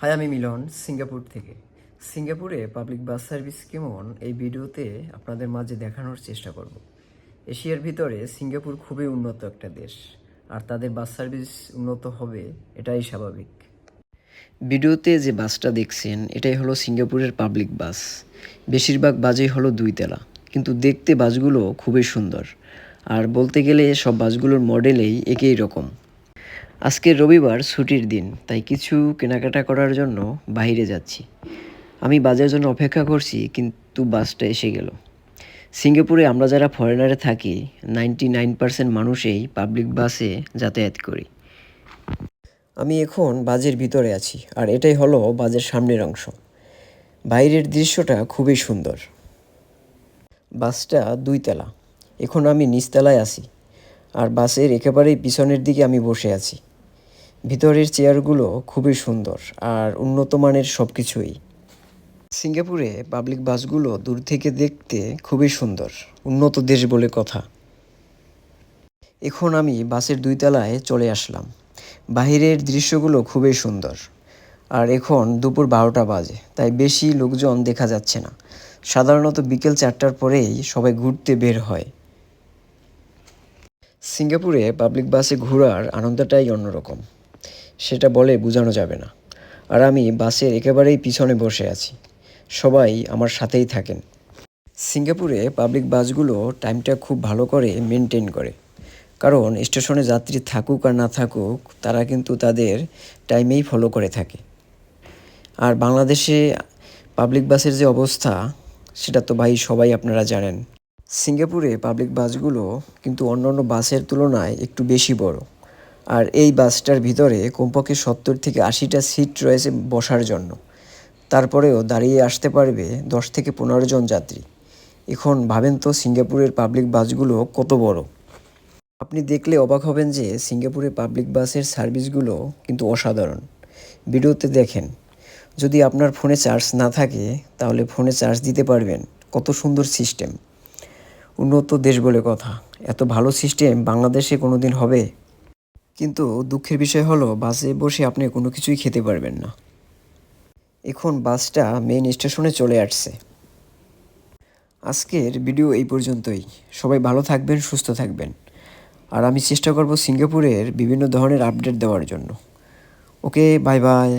High আমি মিলন, Singapore থেকে। সিঙ্গাপুরে পাবলিক বাস সার্ভিস কেমন? এই ভিডিওতে আপনাদের মাঝে দেখানোর চেষ্টা করব। এশিয়ার ভিতরে সিঙ্গাপুর খুবই উন্নত একটা দেশ। আর তাদের বাস সার্ভিস উন্নত হবে, এটাই স্বাভাবিক। ভিডিওতে যে বাসটা দেখছেন, এটাই হলো সিঙ্গাপুরের পাবলিক বাস। বেশিরভাগ বাসই হলো দুইতলা কিন্তু দেখতে বাসগুলো খুবই সুন্দর। আর বলতে গেলে সব বাসগুলোর মডেলেই একই রকম। আজকে রবিবার ছুটির দিন, তাই কিছু কেনাকাটা করার জন্য বাইরে যাচ্ছি। আমি বাজারের জন্য অপেক্ষা করছি, কিন্তু বাসটা এসে গেল। সিঙ্গাপুরে আমরা যারা ফরেনারে থাকি নাইনটি নাইন পার্সেন্ট মানুষেই পাবলিক বাসে যাতায়াত করি। আমি এখন বাজের ভিতরে আছি, আর এটাই হলো বাজের সামনের অংশ। বাইরের দৃশ্যটা খুবই সুন্দর। বাসটা দুইতলা। এখন আমি নিচতলায় আছি, আর বাসের একেবারেই পিছনের দিকে আমি বসে আছি। ভিতরের চেয়ারগুলো খুবই সুন্দর আর উন্নত মানের সব কিছুই সিঙ্গাপুরে পাবলিক বাসগুলো দূর থেকে দেখতে খুবই সুন্দর, উন্নত দেশ বলে কথা। এখন আমি বাসের দুই তলায় চলে আসলাম। বাহিরের দৃশ্যগুলো খুবই সুন্দর। আর এখন দুপুর বারোটা বাজে, তাই বেশি লোকজন দেখা যাচ্ছে না। সাধারণত বিকেল চারটার পরেই সবাই ঘুরতে বের হয়। সিঙ্গাপুরে পাবলিক বাসে ঘোরার আনন্দটাই অন্যরকম। সেটা বলে বোঝানো যাবে না। আর আমি বাসের একেবারেই পিছনে বসে আছি। সবাই আমার সাথেই থাকেন। সিঙ্গাপুরে পাবলিক বাসগুলো টাইমটা খুব ভালো করে মেনটেন করে। কারণ স্টেশনে যাত্রী থাকুক আর না থাকুক, তারা কিন্তু তাদের টাইমেই ফলো করে থাকে। আর বাংলাদেশে পাবলিক বাসের যে অবস্থা, সেটা তো ভাই সবাই আপনারা জানেন। সিঙ্গাপুরে পাবলিক বাসগুলো কিন্তু অন্যান্য বাসের তুলনায় একটু বেশি বড়। আর এই বাসটার ভিতরে কমপক্ষে সত্তর থেকে আশিটা সিট রয়েছে বসার জন্য। তারপরেও দাঁড়িয়ে আসতে পারবে দশ থেকে পনেরো জন যাত্রী। এখন ভাবেন তো সিঙ্গাপুরের পাবলিক বাসগুলো কত বড়। আপনি দেখলে অবাক হবেন যে সিঙ্গাপুরের পাবলিক বাসের সার্ভিসগুলো কিন্তু অসাধারণ। ভিডিওতে দেখেন, যদি আপনার ফোনে চার্জ না থাকে, তাহলে ফোনে চার্জ দিতে পারবেন। কত সুন্দর সিস্টেম। উন্নত দেশ বলে কথা। এত ভালো সিস্টেম বাংলাদেশে কোনো দিন হবে? কিন্তু দুঃখের বিষয় হলো, বাসে বসে আপনি কোনো কিছুই খেতে পারবেন না। এখন বাসটা মেন স্টেশনে চলে আসছে। আজকের ভিডিও এই পর্যন্তই। সবাই ভালো থাকবেন, সুস্থ থাকবেন। আর আমি চেষ্টা করব সিঙ্গাপুরের বিভিন্ন ধরনের আপডেট দেওয়ার জন্য। Okay bye bye